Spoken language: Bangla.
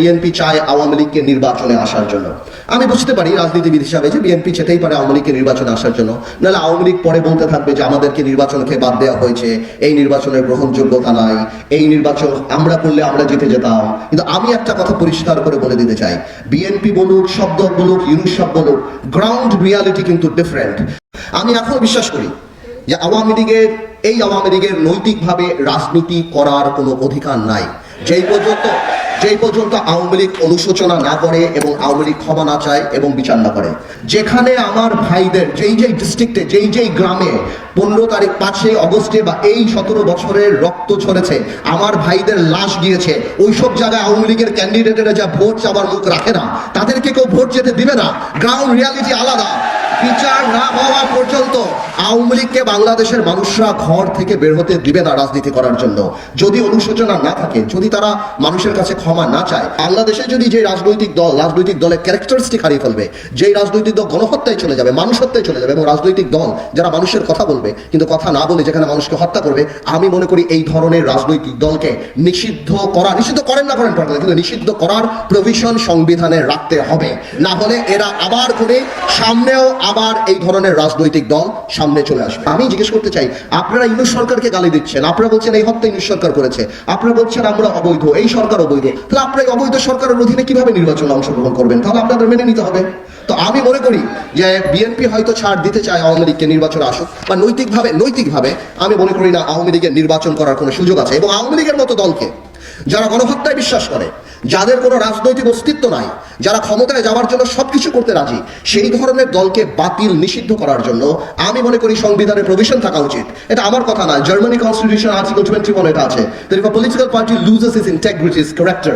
বিএনপি চায় আওয়ামী লীগকে নির্বাচনে আসার জন্য। আমি বুঝতে পারি রাজনীতিবিদ হিসাবে যে বিএনপি চেতেই পারে আওয়ামী লীগকে নির্বাচনে আসার জন্য। নাহলে আওয়ামী লীগ পরে বলতে থাকবে যে আমাদেরকে নির্বাচনকে বাদ দেওয়া হয়েছে, এই নির্বাচনের গ্রহণযোগ্যতা নাই, এই নির্বাচন আমরা করলে আমরা জিতে যেতাম। কিন্তু আমি একটা কথা পরিষ্কার করে বলে দিতে চাই। বিএনপি বলুক, শব্দ বলুক ইউনুস সব বলুক গ্রাউন্ড রিয়ালিটি কিন্তু ডিফারেন্ট আমি এখনও বিশ্বাস করি যে আওয়ামী লীগের, এই আওয়ামী লীগের নৈতিকভাবে রাজনীতি করার কোনো অধিকার নাই। যেই পর্যন্ত যেই পর্যন্ত আওয়ামী লীগ অনুশোচনা না করে এবং আওয়ামী লীগ ক্ষমা না চায় এবং বিচার না করে। যেখানে আমার ভাইদের, যেই যেই ডিস্ট্রিক্টে যেই যেই গ্রামে পনেরো তারিখ পাঁচই অগস্টে বা এই সতেরো বছরের রক্ত ঝরেছে, আমার ভাইদের লাশ গিয়েছে, ওইসব জায়গায় আওয়ামী লীগের ক্যান্ডিডেটেরা যা ভোট চাবার মুখ রাখে না, তাদেরকে কেউ ভোট যেতে দিবে না। গ্রাউন্ড রিয়ালিটি আলাদা। বিচার না হওয়া পর্যন্ত আওয়ামী লীগকে বাংলাদেশের মানুষরা ঘর থেকে বের হতে দিবে না রাজনীতি করার জন্য। যদি অনুশোচনা না থাকে, যদি তারা মানুষের কাছে ক্ষমা না চায়, বাংলাদেশে যদি যে রাজনৈতিক দল, রাজনৈতিক দলের ক্যারেক্টারিস্টিক হারিয়ে ফেলবে, যেই রাজনৈতিক দল গণহত্যায় চলে যাবে মানুষ হত্যায় চলে যাবে এবং রাজনৈতিক দল যারা মানুষের কথা বলবে, কিন্তু কথা না বলে যেখানে মানুষকে হত্যা করবে, আমি মনে করি এই ধরনের রাজনৈতিক দলকে নিষিদ্ধ করা, নিষিদ্ধ করেন না করেন কিন্তু নিষিদ্ধ করার প্রভিশন সংবিধানে রাখতে হবে। না হলে এরা আবার করে সামনেও আবার এই ধরনের রাজনৈতিক দল সামনে চলে আসবে। আমি জিজ্ঞেস করতে চাই, আপনারা ইউনুস সরকারকে গালি দিচ্ছেন, আপনারা বলছেন এই হত্যা ইউনুস সরকার করেছে, আপনারা বলছেন আমরা অবৈধ, এই সরকার অবৈধ, তাহলে আপনারা এই অবৈধ সরকারের অধীনে কীভাবে নির্বাচনে অংশগ্রহণ করবেন? তাহলে আপনাদের মেনে নিতে হবে। তো আমি মনে করি যে বিএনপি হয়তো ছাড় দিতে চায় আওয়ামী লীগকে নির্বাচনে আসুক, বা নৈতিকভাবে নৈতিকভাবে আমি মনে করি না আওয়ামী লীগের নির্বাচন করার কোনো সুযোগ আছে, এবং আওয়ামী লীগের মতো দলকে যারা গণহত্যায় বিশ্বাস করে যাদের কোনো রাজনৈতিক অস্তিত্ব নাই, যারা ক্ষমতায় যাওয়ার জন্য সবকিছু করতে রাজি, সেই ধরনের দলকে বাতিল নিষিদ্ধ করার জন্য আমি মনে করি সংবিধানে প্রভিশন থাকা উচিত। এটা আমার কথা না Germany constitution article twenty one এটা আছে। Political party loses its integrity character